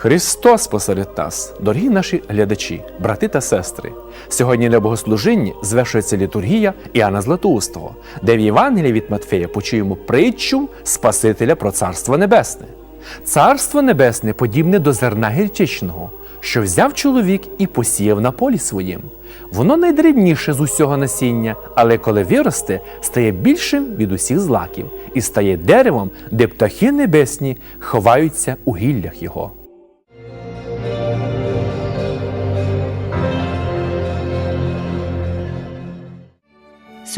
Христос посеред нас, дорогі наші глядачі, брати та сестри. Сьогодні на богослужінні звершується літургія Іоанна Златоустого, де в Євангелії від Матфея почуємо притчу Спасителя про Царство Небесне. Царство Небесне подібне до зерна гірчичного, що взяв чоловік і посіяв на полі своїм. Воно найдрібніше з усього насіння, але коли виросте, стає більшим від усіх злаків і стає деревом, де птахи небесні ховаються у гіллях його.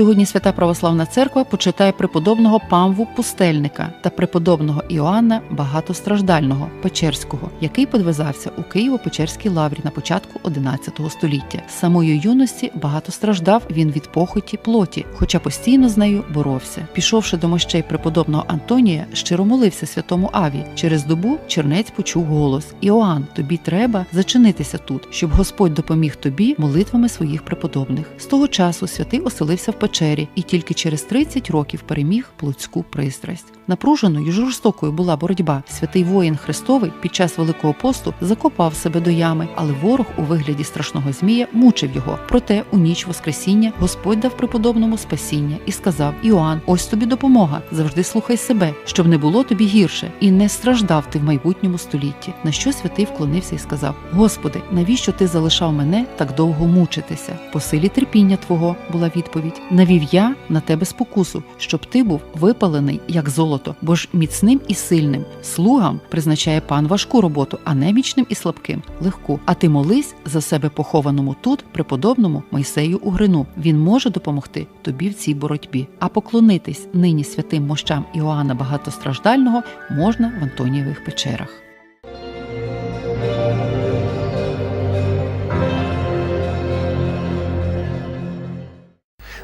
Сьогодні Свята Православна Церква почитає преподобного Памву Пустельника та преподобного Іоанна Багатостраждального Печерського, який подвизався у Києво-Печерській лаврі на початку XI століття. З самої юності багато страждав він від похоті плоті, хоча постійно з нею боровся. Пішовши до мощей преподобного Антонія, щиро молився святому Аві. Через добу чернець почув голос: Іоанн, тобі треба зачинитися тут, щоб Господь допоміг тобі молитвами своїх преподобних. З того часу святий оселився в печері і тільки через 30 років переміг плотську пристрасть. Напруженою жорстокою була боротьба. Святий воїн Христовий під час Великого посту закопав себе до ями, але ворог у вигляді страшного змія мучив його. Проте у ніч Воскресіння Господь дав преподобному спасіння і сказав: Іоанн, ось тобі допомога. Завжди слухай себе, щоб не було тобі гірше, і не страждав ти в майбутньому столітті. На що святий вклонився і сказав: Господи, навіщо ти залишав мене так довго мучитися? По силі терпіння Твого була відповідь. Навів я на тебе спокусу, щоб ти був випалений як золото, бо ж міцним і сильним слугам призначає пан важку роботу, а немічним і слабким легку. А ти молись за себе похованому тут, преподобному Мойсею Угрину. Він може допомогти тобі в цій боротьбі. А поклонитись нині святим мощам Іоанна Багатостраждального можна в Антонієвих печерах.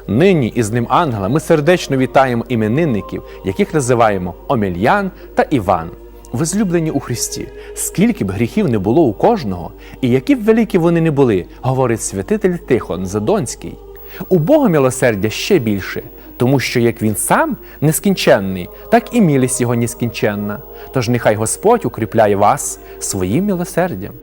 Нині із ним ангела ми сердечно вітаємо іменинників, яких називаємо Омельян та Іван. Возлюблені у Христі, скільки б гріхів не було у кожного, і які б великі вони не були, говорить святитель Тихон Задонський. У Бога милосердя ще більше, тому що як він сам нескінченний, так і милість його нескінченна. Тож нехай Господь укріпляє вас своїм милосердям.